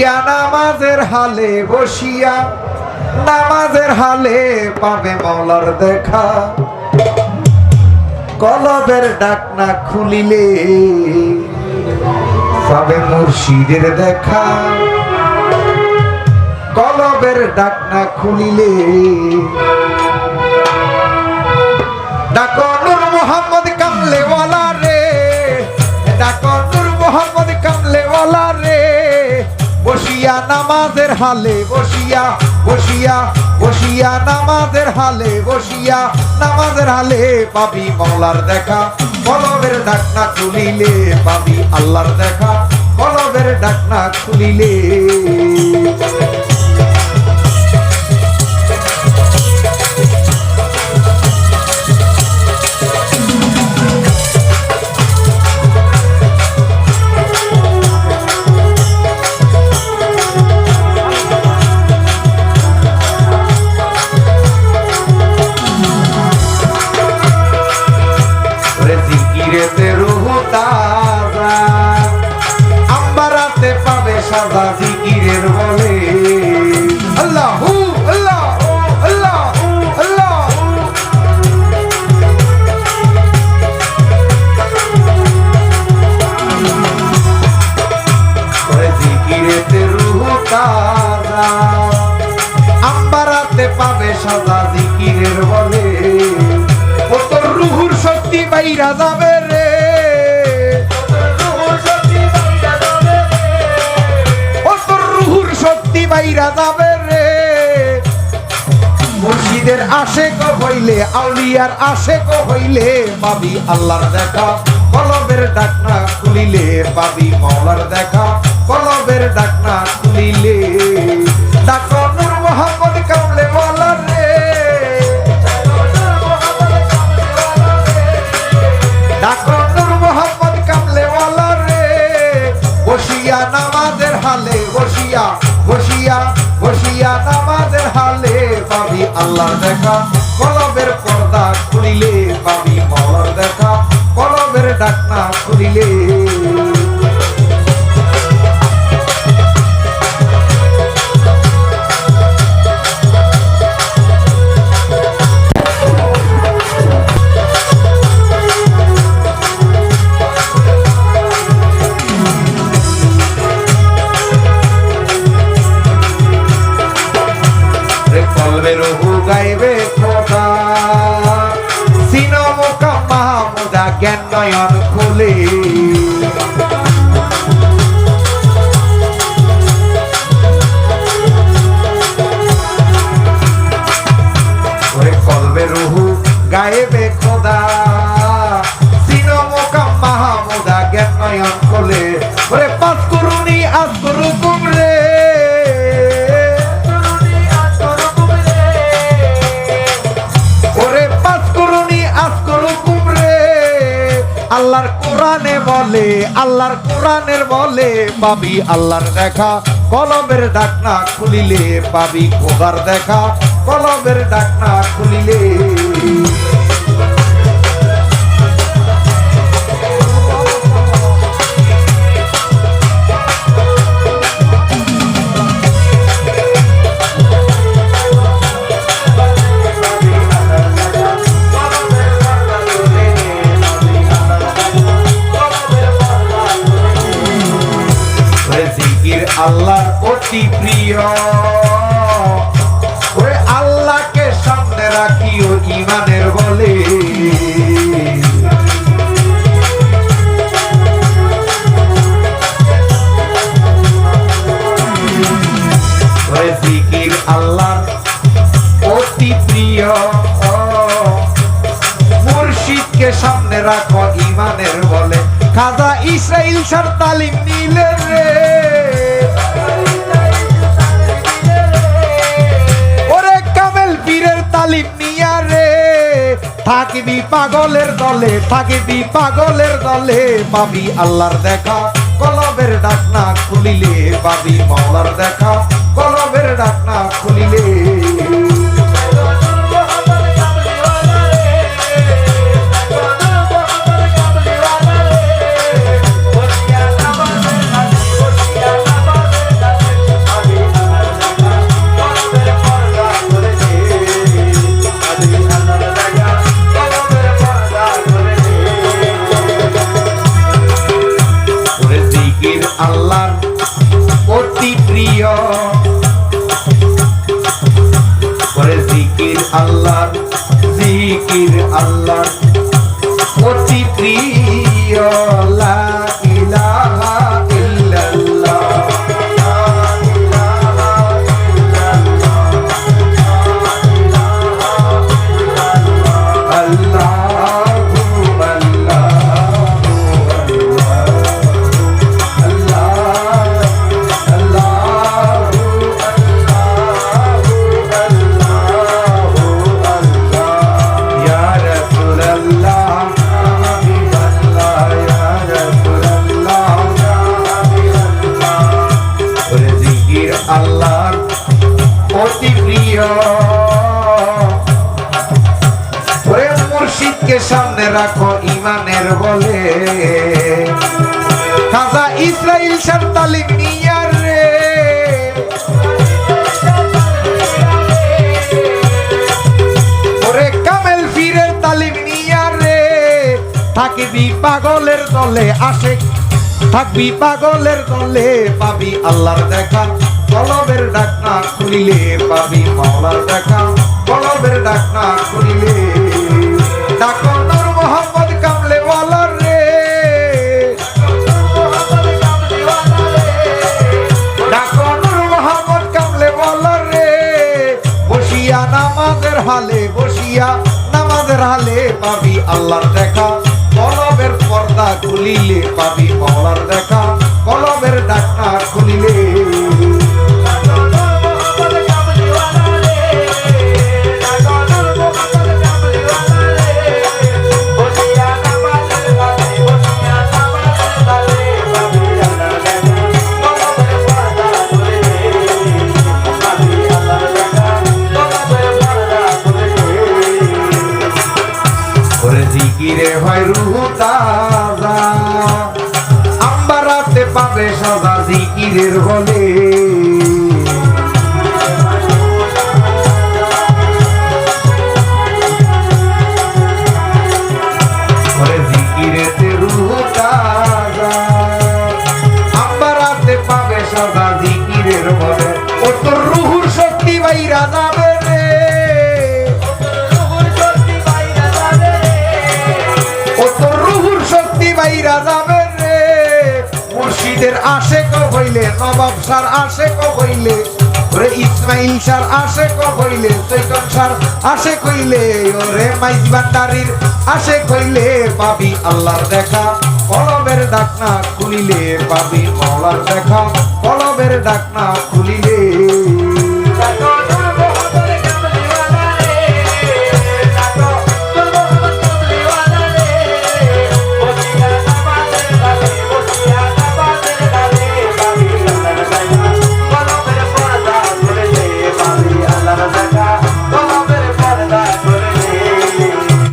বসিয়া নামাজের হালে বসিয়া, নামাজের হালে পাবে মৌলার দেখা। কলবের ডাকনা খুলিলে পাবে মুর্শিদের দেখা। কলবের ডাকনা খুলিলে ডাকো মোহাম্মদ কামলেওয়ালা বসিয়া নামাজের হালে বসিয়া বসিয়া বসিয়া নামাজের হালে বসিয়া, নামাজের হালে পাবি মৌলার দেখা, কলবের ডাকনা খুলিলে পাবি আল্লাহর দেখা, কলবের ডাকনা খুলিলে। পাবে সাদা জিকিরের বলে। ও তোর রুহুর শক্তি বাইরা যাবে রে। ও তোর রুহুর শক্তি বাইরা যাবে রে। হইলে, আউলিয়ার হইলে পাবি আল্লাহর দেখা। কলবের ডাকনা খুলিলে পাবি মৌলার দেখা। কলবের ডাকনা খুলিলে, ডাকো নূর মোহাম্মদ কামলে বলার রে। ডাকো নূর মোহাম্মদ আল্লাহর দেখা, কলবের পর্দা খুলিলে পাবি মলার দেখা। কলবের ডাকনা খুলিলে নয়ন খুলে। কলবে রহু গাইবে খোদা। সিনো মোকা মাহমুদা জ্ঞান নয়ন খুলে বলে, আল্লাহর কোরআনের বলে পাবি আল্লাহর দেখা। কলমের ডাকনা খুলিলে পাবি খোদার দেখা। কলমের ডাকনা খুলিলে। আল্লাহর অতি প্রিয়। ওরে আল্লাহকে সামনে রাখিও ইমানের বলে। সামনে রাখো ইমানের বলে। খাজা ইসরাইল সার তালিম নিলে রে। থাকিবি পাগলের দলে থাকবি পাগলের দলে পাবি আল্লাহর দেখা। কলবের ডাকনা খুলিলে পাবি মাওলার দেখা। কলবের ডাকনা খুলিলে আল্লাহ। অতি প্রিয় রাখো ইমানের বলে। খাজা ইসরাইল শাহ তালিম নিয়ার রে। ওরে কামেল ফিরের তালিম নিয়ার রে। থাকিবি পাগলের দলে আসে থাকবি পাগলের দলে পাবি আল্লাহর দেখা। কলবের ডাক না খুলিলে পাবি মাওলার দেখা। কলবের ডাক না খুলিলে ডাকো আল্লাহর দেখা। কলবের পর্দা খুলিলে পাবি মাওলার দেখা। কলবের ডাক্তার খুলিলে শক্তি বাইরা যাবে রে। মুর্শিদের আশেক হইলে, নবাব সার আশেক হইলে, ওরে ইসমাইল সার আশেক হইলে, চৈতন সার আশেক হইলে, ওরে মাইজ ভান্ডারির আশেক হইলে, পাবি আল্লাহর দেখা। কলবের ডাকনা খুলিলে, পাবি মলার দেখা। কলবের ডাকনা খুলিলে।